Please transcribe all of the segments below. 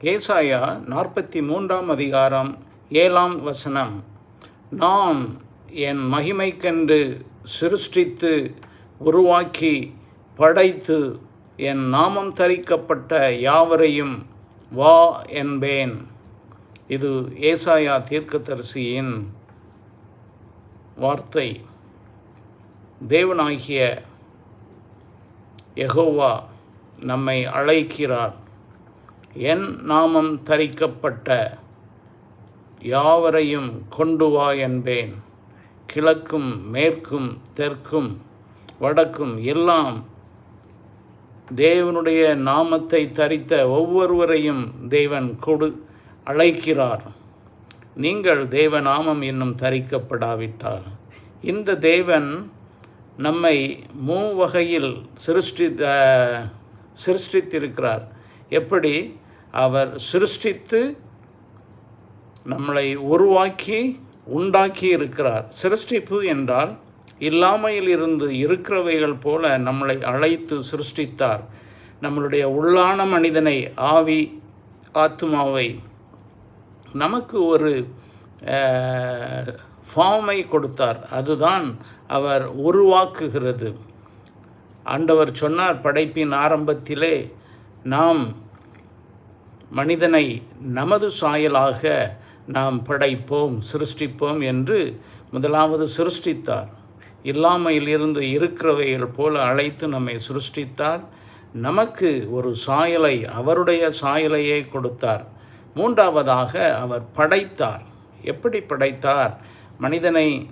ஏசாயா நாற்பத்தி மூன்றாம் அதிகாரம் ஏழாம் வசனம். நான் என் மகிமைக்கென்று சிருஷ்டித்து உருவாக்கி படைத்து என் நாமம் தரிக்கப்பட்ட யாவரையும் வா என்பேன். இது ஏசாயா தீர்க்கதரிசியின் வார்த்தை. தேவனாகிய எகோவா நம்மை அழைக்கிறார். என் நாமம் தரிக்கப்பட்ட யாவரையும் கொண்டு வா என்பேன். கிழக்கும் மேற்கும் தெற்கும் வடக்கும் எல்லாம் தேவனுடைய நாமத்தை தரித்த ஒவ்வொருவரையும் தேவன் கொடு அழைக்கிறார். நீங்கள் தேவ நாமம் இன்னும் தரிக்கப்படாவிட்டால். இந்த தேவன் நம்மை மூவகையில் சிருஷ்டி சிருஷ்டித்திருக்கிறார். எப்படி? அவர் சிருஷ்டித்து நம்மளை உருவாக்கி உண்டாக்கி இருக்கிறார். சிருஷ்டிப்பு என்றால் இல்லாமையில் இருந்து இருக்கிறவைகள் போல நம்மளை அழைத்து சிருஷ்டித்தார். நம்மளுடைய உள்ளான மனிதனை ஆவி ஆத்மாவை நமக்கு ஒரு ஃபார்மை கொடுத்தார். அதுதான் அவர் உருவாக்குகிறது. ஆண்டவர் சொன்னார் படைப்பின் ஆரம்பத்திலே நாம் மனிதனை நமது சாயலாக நாம் படைப்போம் சிருஷ்டிப்போம் என்று முதலாவது சிருஷ்டித்தார். இல்லாமையில் இருந்து இருக்கிறவைகள் போல அழைத்து நம்மை சிருஷ்டித்தார். நமக்கு ஒரு சாயலை அவருடைய சாயலையே கொடுத்தார். மூன்றாவதாக அவர் படைத்தார். எப்படி படைத்தார்? மனிதனை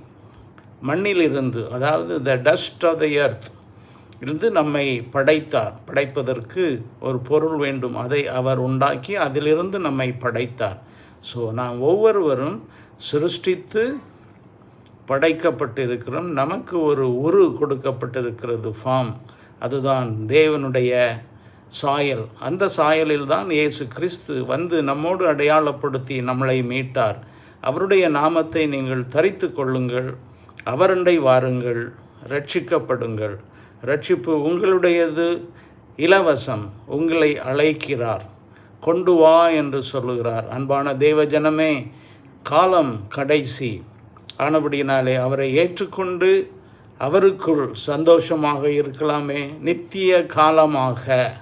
மண்ணிலிருந்து அதாவது the dust of the earth இருந்து நம்மை படைத்தார். படைப்பதற்கு ஒரு பொருள் வேண்டும். அதை அவர் உண்டாக்கி அதிலிருந்து நம்மை படைத்தார். ஸோ நாம் ஒவ்வொருவரும் சிருஷ்டித்து படைக்கப்பட்டிருக்கிறோம். நமக்கு ஒரு உரு கொடுக்கப்பட்டிருக்கிறது ஃபார்ம். அதுதான் தேவனுடைய சாயல். அந்த சாயலில் தான் இயேசு கிறிஸ்து வந்து நம்மோடு அடையாளப்படுத்தி நம்மளை மீட்டார். அவருடைய நாமத்தை நீங்கள் தரித்து கொள்ளுங்கள். அவரண்டை வாருங்கள். ரட்சிக்கப்படுங்கள். ரட்சிப்பு உங்களுடையது. இலவசம் உங்களை அழைக்கிறார். கொண்டு வா என்று சொல்லுகிறார். அன்பான தேவ ஜனமே காலம் கடைசி. ஆனபடியினாலே அவரை ஏற்றுக்கொண்டு அவருக்குள் சந்தோஷமாக இருக்கலாமே. நித்திய காலமாக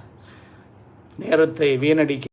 நேரத்தை வீணடிக்க